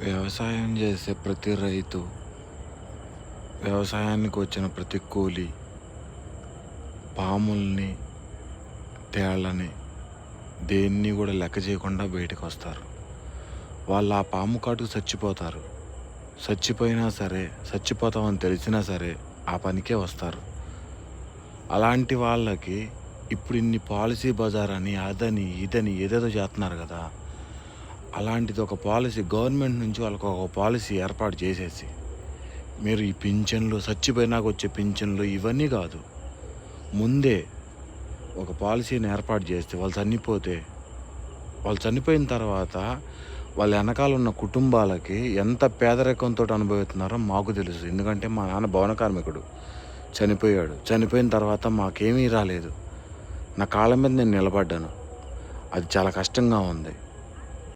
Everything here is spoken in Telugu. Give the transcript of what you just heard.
వ్యవసాయం చేసే ప్రతి రైతు వ్యవసాయానికి వచ్చిన ప్రతి కూలి పాముల్ని తేళ్ళని దేన్ని కూడా లెక్క చేయకుండా బయటకు వస్తారు. వాళ్ళు ఆ పాము కాటుకు చచ్చిపోతారు. చచ్చిపోయినా సరే చచ్చిపోతామని తెలిసినా సరే ఆ పనికే వస్తారు. అలాంటి వాళ్ళకి ఇప్పుడు ఇన్ని పాలసీ బజార్ అని అదని ఇదని ఏదేదో చేస్తున్నారు కదా అలాంటిది ఒక పాలసీ గవర్నమెంట్ నుంచి వాళ్ళకు ఒక పాలసీ ఏర్పాటు చేసేసి మీరు ఈ పింఛన్లు చచ్చిపోయినాక వచ్చే పింఛన్లు ఇవన్నీ కాదు. ముందే ఒక పాలసీని ఏర్పాటు చేస్తే వాళ్ళు చనిపోతే వాళ్ళు చనిపోయిన తర్వాత వాళ్ళ వెనకాల ఉన్న కుటుంబాలకి ఎంత పేదరికంతో అనుభవిస్తున్నారో మాకు తెలుసు. ఎందుకంటే మా నాన్న భవన కార్మికుడు. చనిపోయాడు. చనిపోయిన తర్వాత మాకేమీ రాలేదు. నా కాళ్ళ మీద నేను నిలబడ్డాను. అది చాలా కష్టంగా ఉంది.